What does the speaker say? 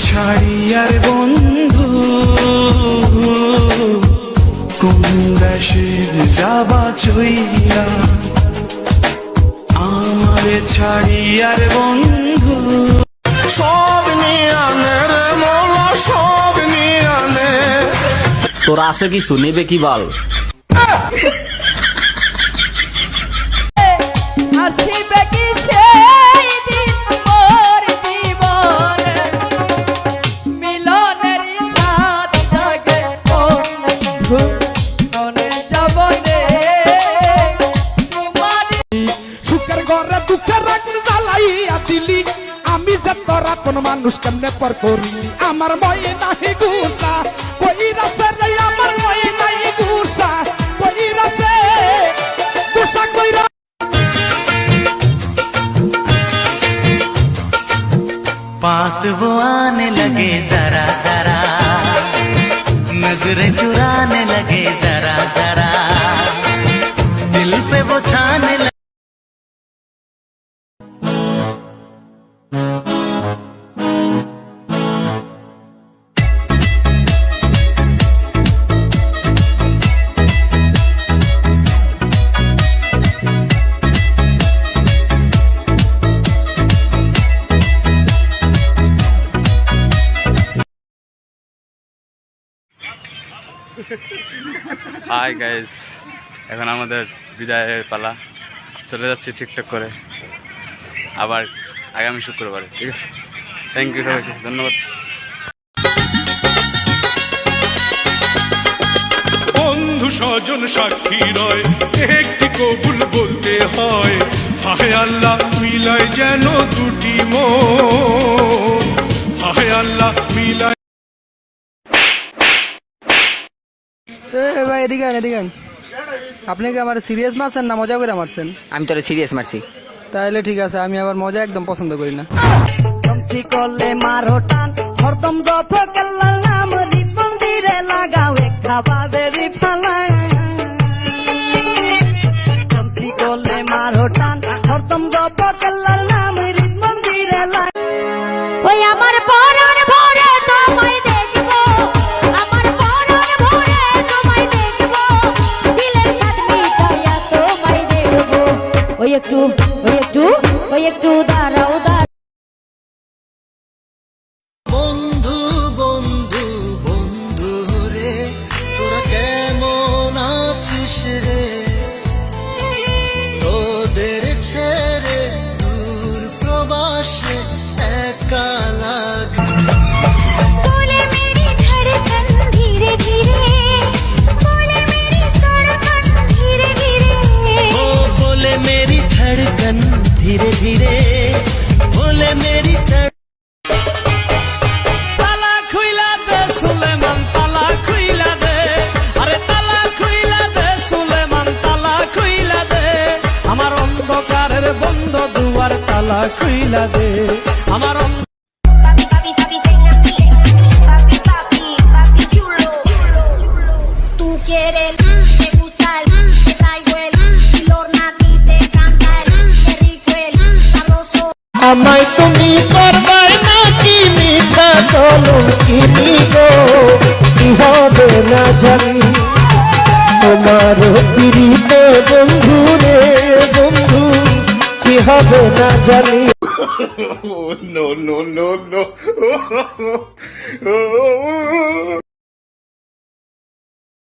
ছাড়ি আর বন্ধু কোন দেশের যাবা চইয়া আমারে ছাড়ি আর বন্ধু। সব নিয়ে আনে রে মোলা সব নিয়ে আনে তোর আছে কিছু নেবে কি বল? যে তোরা কোন মানুষ কেমনে পর করিলি আমার মই নাহি গুসা কই রাসে রে আমার মই নাহি গুসা কই রাসে গুসা কই রা पास वो आने लगे जरा जरा नजरें चुराने लगे जरा जरा दिल पे वो छाने হাই গাইস এখন আমাদের বিদায়ের পালা। চলে যাচ্ছি টিকটক করে। আবার আগামী শুক্রবারে, ঠিক আছে? থ্যাংক ইউ সবাইকে, ধন্যবাদ। বন্ধু স্বজন সাক্ষী রয়, একটি কবুল বলতে হয়। হায় আল্লাহ, মিলায় যেন দুটি মন। হায় আল্লাহ, মিলায় ভাই এদিকে আন, এদিকে আন। আপনি কি আমার সিরিয়াস মারছেন না মজা করে মারছেন? আমি তোরে সিরিয়াস মারছি। তাহলে ঠিক আছে আমি আবার মজা একদম পছন্দ করি না। করলে মারো টান হরদম দফ কাল্লার নাম রিপন লাগাও একটা বাবে রিফালা তমসি করলে মারো টান হরদম দফ একটু ওই একটু ওই একটু দাঁড়াও দাঁড়াও। ধীরে বলে মেরি তালা খুইলা দে আমার অন্ধকারের বন্ধ দুয়ার তালা খুইলা দে। আমার Tú আমায় তুমি করবাই নাকি মিছা চলুন কিনি গো কি হবে না জানি তোমার পিড়িতে বন্ধু রে বন্ধু কি হবে না জানি no no no no